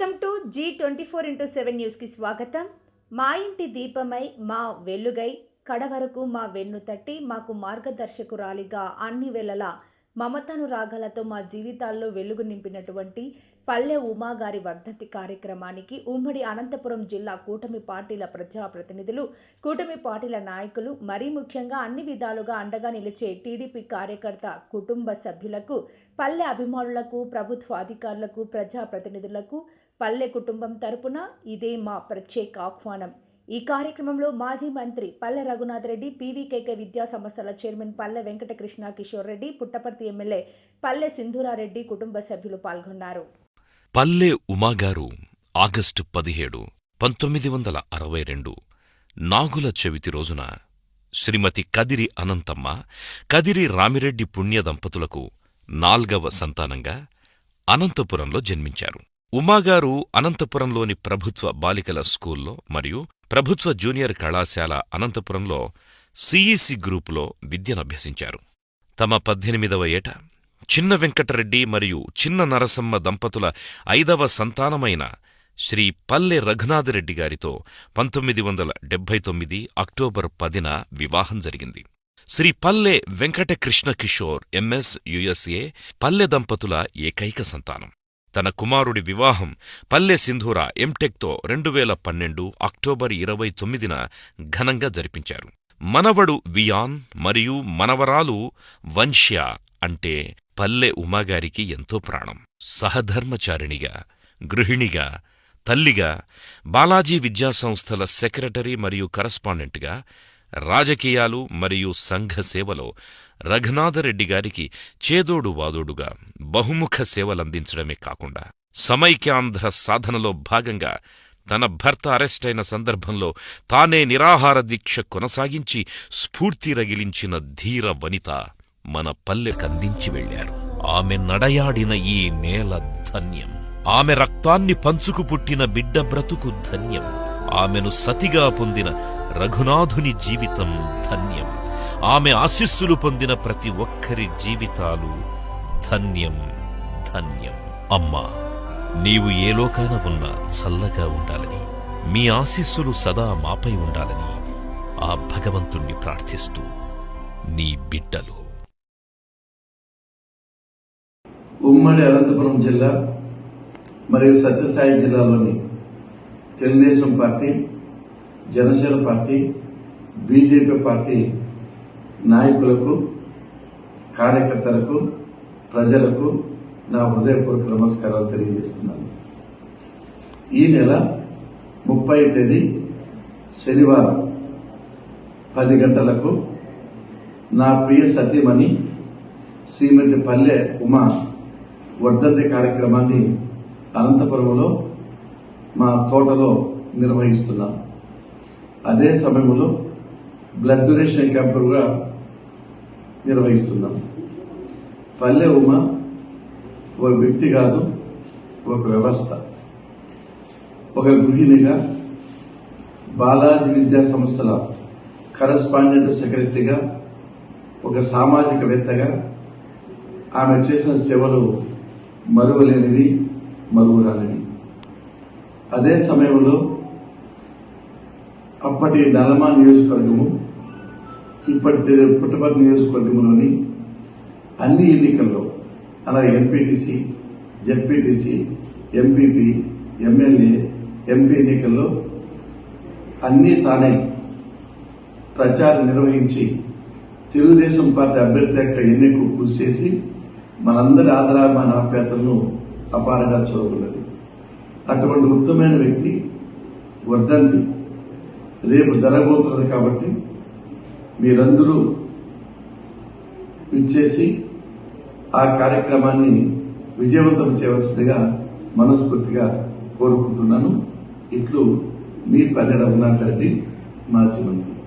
Welcome to Zee twenty four into seven న్యూస్కి స్వాగతం. మా ఇంటి దీపమై మా వెలుగై కడవరకు మా వెన్ను తట్టి మాకు మార్గదర్శకురాలిగా అన్ని వేళలా మమతను రాగాలతో మా జీవితాల్లో వెలుగు నింపినటువంటి పల్లె ఉమాగారి వర్ధంతి కార్యక్రమానికి ఉమ్మడి అనంతపురం జిల్లా కూటమి పార్టీల ప్రజాప్రతినిధులు కూటమి పార్టీల నాయకులు మరీ ముఖ్యంగా అన్ని విధాలుగా అండగా నిలిచే టీడీపీ కార్యకర్త కుటుంబ సభ్యులకు పల్లె అభిమానులకు ప్రభుత్వ అధికారులకు ప్రజాప్రతినిధులకు పల్లె కుటుంబం తరపున ఇదే మా ప్రత్యేక ఆహ్వానం. ఈ కార్యక్రమంలో మాజీ మంత్రి పల్లె రఘునాథ్ రెడ్డి పీవీకేకే విద్యా సంస్థల చైర్మన్ పల్లె వెంకటకృష్ణ కిషోర్ రెడ్డి పుట్టపర్తి ఎమ్మెల్యే పల్లె సింధూరారెడ్డి కుటుంబ సభ్యులు పాల్గొన్నారు. పల్లె ఉమాగారు ఆగస్టు పదిహేడు పంతొమ్మిది వందల అరవై రెండు నాగుల చవితి రోజున శ్రీమతి కదిరి అనంతమ్మ కదిరి రామిరెడ్డి పుణ్య దంపతులకు నాల్గవ సంతానంగా అనంతపురంలో జన్మించారు. ఉమాగారు అనంతపురంలోని ప్రభుత్వ బాలికల స్కూల్లో మరియు ప్రభుత్వ జూనియర్ కళాశాల అనంతపురంలో సిఈసి గ్రూపులో విద్యనభ్యసించారు. తమ పద్దెనిమిదవ ఏట చిన్న వెంకటరెడ్డి మరియు చిన్న నరసమ్మ దంపతుల ఐదవ సంతానమైన శ్రీ పల్లె రఘునాథరెడ్డి గారితో పంతొమ్మిది వందల డెబ్బై తొమ్మిది అక్టోబర్ పదిన వివాహం జరిగింది. శ్రీ పల్లె వెంకటకృష్ణ కిషోర్ ఎంఎస్ యుఎస్ఏ పల్లె దంపతుల ఏకైక సంతానం. తన కుమారుడి వివాహం పల్లె సింధూర ఎంటెక్తో రెండు వేల పన్నెండు అక్టోబర్ ఇరవై తొమ్మిదిన ఘనంగా జరిపించారు. మనవడు వియాన్ మరియు మనవరాలు వంశ్య అంటే పల్లె ఉమాగారికి ఎంతో ప్రాణం. సహధర్మచారిణిగా గృహిణిగా తల్లిగా బాలాజీ విద్యాసంస్థల సెక్రటరీ మరియు కరస్పాండెంట్గా రాజకీయాలు మరియు సంఘ సేవలో రఘునాథరెడ్డి గారికి చేదోడు వాదోడుగా బహుముఖ సేవలందించడమే కాకుండా సమైక్యాంధ్ర సాధనలో భాగంగా తన భర్త అరెస్టైన సందర్భంలో తానే నిరాహార దీక్ష కొనసాగించి స్ఫూర్తి రగిలించిన ధీర వనిత మన పల్లెకందించి వెళ్ళారు ఆమె నడయాడిన ఈ నేల ధన్యం. ఆమె రక్తాన్ని పంచుకు పుట్టిన బిడ్డ బ్రతుకు ధన్యం. ఆమెను సతిగా పొందిన రఘునాథుని జీవితం ధన్యం. ఆమె ఆశీస్సులు పొందిన ప్రతి ఒక్కరి జీవితాలు ధన్యం ధన్యం. అమ్మా నీవు ఏ లోకాన ఉన్నా చల్లగా ఉండాలని మీ ఆశీస్సులు సదా మాపై ఉండాలని ఆ భగవంతుణ్ణి ప్రార్థిస్తూ నీ బిడ్డలు. ఉమ్మడి అనంతపురం జిల్లా మరియు సత్యసాయి జిల్లాలోని Telugu Desam party Janasena party BJP party నాయకులకు కార్యకర్తలకు ప్రజలకు నా హృదయపూర్వక నమస్కారాలు తెలియజేస్తున్నాను. ఈ నెల ముప్పై తేదీ శనివారం పది గంటలకు నా ప్రియ సతీమణి శ్రీమతి పల్లె ఉమా వర్ధంతి కార్యక్రమాన్ని అనంతపురంలో మా తోటలో నిర్వహిస్తున్నాం అదే సమయంలో బ్లడ్ డొనేషన్ క్యాంప్ కూడా నిర్వహిస్తున్నాం. పల్లె ఉమ ఒక వ్యక్తి కాదు ఒక వ్యవస్థ. ఒక గృహిణిగా బాలాజీ విద్యా సంస్థల కరస్పాండెంట్ సెక్రటరీగా ఒక సామాజికవేత్తగా ఆమె చేసిన సేవలు మరువలేనివి మరువురానివి. అదే సమయంలో అప్పటి నలమా నియోజకవర్గము ఇప్పటి పుట్టపర్తి నియోజకవర్గంలోని అన్ని ఎన్నికల్లో అలాగే MPTC ZPTC MPP MLA MP ఎన్నికల్లో అన్నీ తానే ప్రచారం నిర్వహించి తెలుగుదేశం పార్టీ అభ్యర్థి యొక్క ఎన్నికకు కృషి చేసి మనందరి ఆదరాభిమాన ఆప్యాతలను అపారంగా చూడగలదు. అటువంటి ఉత్తమైన వ్యక్తి వర్ధంతి రేపు జరగబోతున్నది కాబట్టి మీరందరూ ఇచ్చేసి ఆ కార్యక్రమాన్ని విజయవంతం చేయవలసిందిగా మనస్ఫూర్తిగా కోరుకుంటున్నాను. ఇట్లు మీ పల్లె రఘునాథ్ రెడ్డి మాజీ మంత్రి.